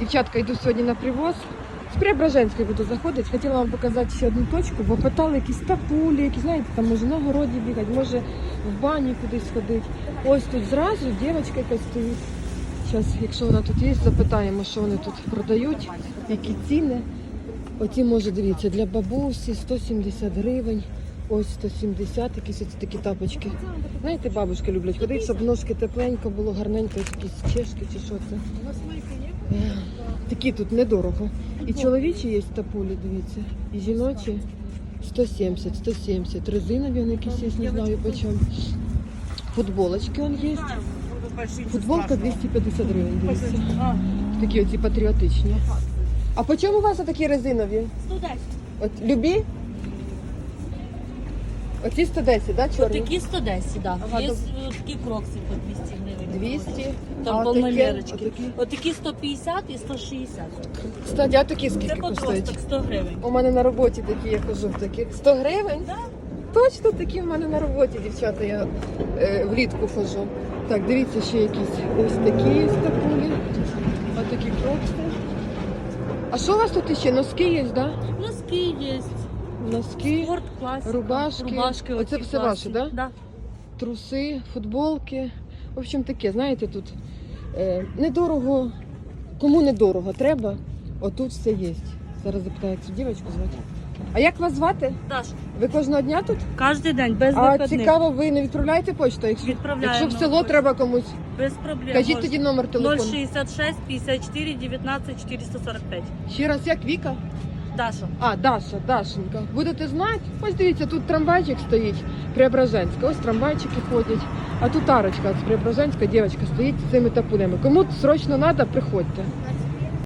Дівчатка, йду сьогодні на привоз. З Преображенської буду заходити. Хотіла вам показати ще одну точку, бо питали якісь тапулі, які, знаєте, там може на городі бігати, може в бані кудись ходити. Ось тут зразу дівчинка якась стоїть. Зараз, якщо вона тут є, запитаємо, що вони тут продають, які ціни. Оці, може, дивіться, для бабусі 170 гривень. Ось 170, якісь ось такі тапочки. Знаєте, бабушки люблять ходити, щоб ножки тепленько було, гарненько, якісь чешки чи що це. Е, Такі тут недорого. І чоловічі є тапулі, дивіться, і жіночі 170, 170. Резинові вони якісь є, не знаю по чому. Футболочки он є. Футболка 250 гривень, дивіться. Такі оці патріотичні. А по чому у вас такі резинові? 110. От любі? Оці 110, да, чорні? Такі 110, да. Є е, такі крокси по 200 гривень. 200. Там а полномірочки. отакі? Отакі 150 і 160. Кстати, а такі Це скільки коштують? подросток 100 гривень. У мене на роботі такі, я хожу в таких. 100 гривень? Точно такі в мене на роботі, дівчата, я е, влітку хожу. Так, дивіться, ще якісь ось такі є стапулі. Ось такі крокси. А що у вас тут ще? Носки є, да? Носки є. Носки, Спорт, класика. рубашки. Рубашки Оце оці все класні. ваше, да? Да. труси, футболки. В общем, таке, знаєте, тут е, недорого. Кому недорого треба, отут все є. Зараз запитаю, цю дівчинку звати. А як вас звати? Даш, Ви кожного дня тут? кожен день, без А цікаво, ви не відправляєте почту? Якщо, Відправляємо. якщо в село треба комусь, Без проблем. кажіть Можна. тоді номер телефону. 066 54 19 445. Ще раз, як Віка? Даша. А, Даша, Дашенька. Будете знати? Ось дивіться, тут трамвайчик стоїть, Преображенська. Ось трамвайчики ходять. А тут арочка з Преображенська, дівчинка стоїть з цими тапулями. Кому срочно треба, приходьте.